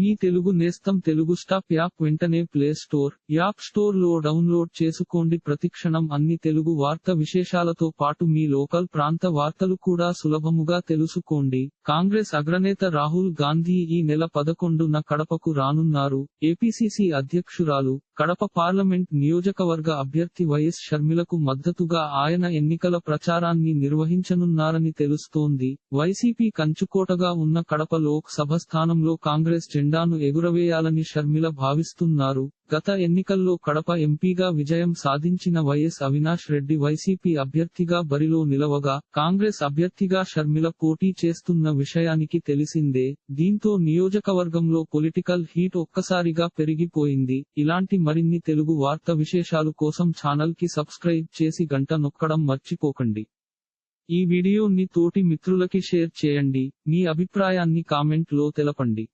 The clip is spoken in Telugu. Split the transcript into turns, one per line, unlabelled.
మీ తెలుగు నేస్తం తెలుగు స్టాప్ యాప్ వెంటనే ప్లే స్టోర్ యాప్ స్టోర్లో డౌన్లోడ్ చేసుకోండి. ప్రతిక్షణం అన్ని తెలుగు వార్త విశేషాలతో పాటు మీ లోకల్ ప్రాంత వార్తలు కూడా సులభముగా తెలుసుకోండి. కాంగ్రెస్ అగ్రనేత రాహుల్ గాంధీ ఈ నెల పదకొండున కడపకు రానున్నారు. ఏపీసీసీ అధ్యక్షురాలు కడప పార్లమెంట్ నియోజకవర్గ అభ్యర్థి వైఎస్ షర్మిలకు మద్దతుగా ఆయన ఎన్నికల ప్రచారాన్ని నిర్వహించనున్నారని తెలుస్తోంది. వైసీపీ కంచుకోటగా ఉన్న కడప లోక్ సభ స్థానంలో కాంగ్రెస్ జెండాను ఎగురవేయాలని షర్మిల భావిస్తున్నారు. గత ఎన్నికల్లో కడప ఎంపీగా విజయం సాధించిన వైఎస్ అవినాష్ రెడ్డి వైసీపీ అభ్యర్థిగా బరిలో నిలవగా కాంగ్రెస్ అభ్యర్థిగా షర్మిల పోటీ చేస్తున్న విషయానికి తెలిసిందే. దీంతో నియోజకవర్గంలో పొలిటికల్ హీట్ ఒక్కసారిగా పెరిగిపోయింది. ఇలాంటి మరిన్ని తెలుగు వార్త విశేషాలు కోసం ఛానల్కి సబ్స్క్రైబ్ చేసి గంట నొక్కడం మర్చిపోకండి. ఈ వీడియోని తోటి మిత్రులకి షేర్ చేయండి. మీ అభిప్రాయాన్ని కామెంట్లో తెలపండి.